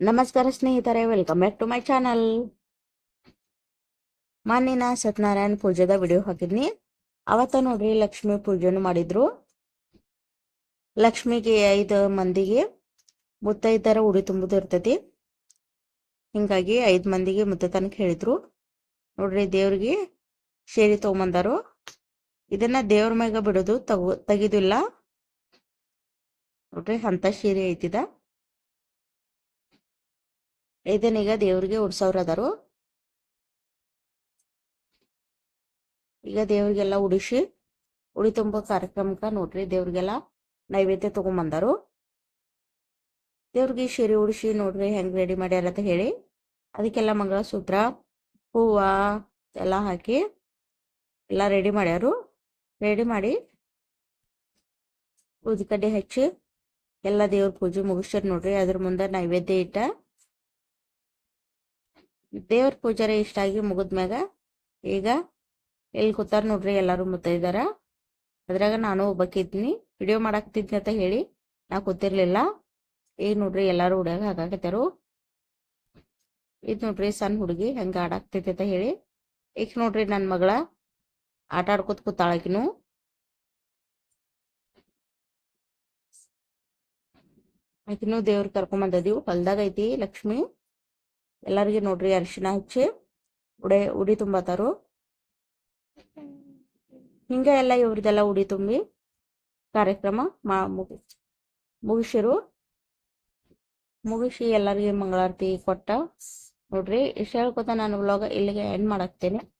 ನಮಸ್ಕಾರ ಸ್ನೇಹಿತರೆ welcome back to my channel ಮಾನ್ಯನ Satyanarayana ಪೂಜೆದ ವಿಡಿಯೋ ಹಾಕಿದ್ನಿ. ಅವತ್ತ ನೋಡ್ರಿ ಲಕ್ಷ್ಮಿ ಪೂಜೆನು ಮಾಡಿದ್ರು. ಲಕ್ಷ್ಮಿಗೆ ಐದು ಮಂದಿಗೆ ಮುತ್ತೈದರ ಉಡಿ ತುಂಬುದು ಇರ್ತೈತಿ. ಹಿಂಗಾಗಿ ಐದು ಮಂದಿಗೆ ಮುತ್ತ ತನಕ ಹೇಳಿದ್ರು. ನೋಡ್ರಿ ದೇವ್ರಿಗೆ ಸೇರಿ ತಗೊಂಬಂದರು. ಇದನ್ನ ದೇವ್ರ ಮ್ಯಾಗ ಬಿಡೋದು ತಗೋ, ತೆಗಿದಿಲ್ಲ. ನೋಡ್ರಿ, ಅಂತ ಸೀರೆ ಐತಿದ. ಇದನ್ನೀಗ ದೇವ್ರಿಗೆ ಉಡ್ಸವ್ರ ಅದಾರು. ಈಗ ದೇವ್ರಿಗೆಲ್ಲ ಉಡಿಸಿ, ಉಡಿ ತುಂಬ ಕಾರ್ಯಕ್ರಮಕ್ಕ ನೋಡ್ರಿ ದೇವ್ರಿಗೆಲ್ಲ ನೈವೇದ್ಯ ತಗೊಂಬಂದರು. ದೇವ್ರಿಗೆ ಶಿರಿ ಉಡಿಸಿ ನೋಡ್ರಿ ಹೆಂಗ್ ರೆಡಿ ಮಾಡ್ಯಾರ ಅಂತ ಹೇಳಿ, ಅದಕ್ಕೆಲ್ಲ ಮಂಗಳಸೂತ್ರ, ಹೂವ ಎಲ್ಲ ಹಾಕಿ ಎಲ್ಲ ರೆಡಿ ಮಾಡ್ಯಾರು. ರೆಡಿ ಮಾಡಿ ಉದ್ಕಡ್ಡಿ ಹಚ್ಚಿ ಎಲ್ಲ ದೇವ್ರ ಪೂಜೆ ಮುಗಿಸ್ಯಾರ ನೋಡ್ರಿ. ಅದ್ರ ಮುಂದೆ ನೈವೇದ್ಯ ಇಟ್ಟ ದೇವ್ರ ಪೂಜಾರಿ ಆಗಿ ಮುಗಿದ್ಮ್ಯಾಗ ಈಗ ಎಲ್ಲಿ ಕೂತಾರ ನೋಡ್ರಿ, ಎಲ್ಲಾರು ಮುತ್ತೈದಾರ ಅದ್ರಾಗ ನಾನು ಒಬ್ಬಕ್ಕಿದ್ನಿ ವಿಡಿಯೋ ಮಾಡಾಕ್ತಿದ್ನಿ ಅಂತ ಹೇಳಿ ನಾ ಕೂತಿರ್ಲಿಲ್ಲ. ಈಗ ನೋಡ್ರಿ, ಎಲ್ಲಾರು ಹುಡ್ಯಾಗ ಹಾಕಾಕತ್ತಾರು ಇದ್ ನೋಡ್ರಿ ಸಣ್ಣ ಹುಡುಗಿ ಹೆಂಗ ಆಡಾಕ್ತೈತಿ ಅಂತ ಹೇಳಿ. ಈಗ ನೋಡ್ರಿ ನನ್ನ ಮಗಳ ಆಟ ಆಡ್ಕೊತ ಕೂತಾಳಕಿನು ಆಕಿನೂ ದೇವ್ರ ಕರ್ಕೊಂಡ್ ಬಂದದೀವಿ. ಹೊಲ್ದಾಗ ಐತಿ ಲಕ್ಷ್ಮಿ. ಎಲ್ಲರಿಗೆ ನೋಡ್ರಿ ಅರಿಶಿನ ಹಚ್ಚಿ. ಉಡೆ, ಉಡಿ ತುಂಬತಾರು. ಹಿಂಗ ಎಲ್ಲ ಇವ್ರದೆಲ್ಲ ಉಡಿ ತುಂಬಿ ಕಾರ್ಯಕ್ರಮ ಮಾ ಮುಗಿ ಮುಗಿಸಿರು. ಮುಗಿಸಿ ಎಲ್ಲರಿಗೆ ಮಂಗಳಾರತಿ ಕೊಟ್ಟ. ನೋಡ್ರಿ, ಇಷ್ಟ ಹೇಳ್ಕೊತ ನಾನು ವ್ಲಾಗ ಇಲ್ಲಿಗೆ ಎಂಡ್ ಮಾಡಾಕ್ತೇನೆ.